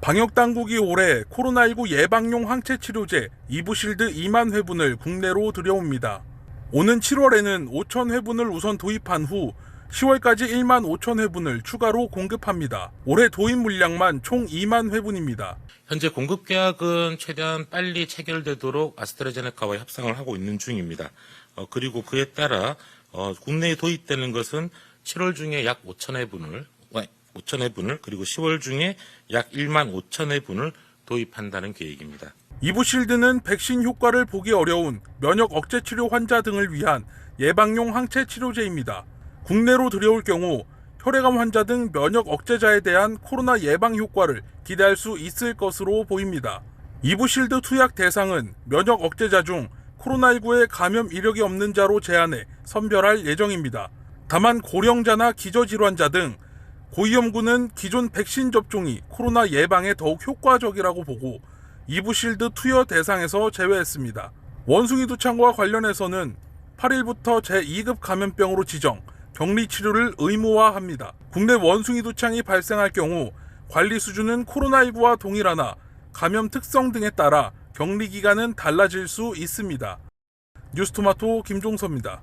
방역당국이 올해 코로나19 예방용 항체 치료제 이부실드 2만 회분을 국내로 들여옵니다. 오는 7월에는 5천 회분을 우선 도입한 후 10월까지 1만 5천 회분을 추가로 공급합니다. 올해 도입 물량만 총 2만 회분입니다. 현재 공급 계약은 최대한 빨리 체결되도록 아스트라제네카와 협상을 하고 있는 중입니다. 어, 그리고 그에 따라 어, 국내에 도입되는 것은 7월 중에 약 5천 회분을 5천 회 분을 그리고 10월 중에 약 1만 5천 회 분을 도입한다는 계획입니다. 이부실드는 백신 효과를 보기 어려운 면역 억제 치료 환자 등을 위한 예방용 항체 치료제입니다. 국내로 들여올 경우 혈액암 환자 등 면역 억제자에 대한 코로나 예방 효과를 기대할 수 있을 것으로 보입니다. 이부실드 투약 대상은 면역 억제자 중 코로나19에 감염 이력이 없는 자로 제한해 선별할 예정입니다. 다만 고령자나 기저질환자 등 고위험군은 기존 백신 접종이 코로나 예방에 더욱 효과적이라고 보고 이부실드 투여 대상에서 제외했습니다. 원숭이 두창과 관련해서는 8일부터 제2급 감염병으로 지정, 격리 치료를 의무화합니다. 국내 원숭이 두창이 발생할 경우 관리 수준은 코로나19와 동일하나 감염 특성 등에 따라 격리 기간은 달라질 수 있습니다. 뉴스토마토 김종서입니다.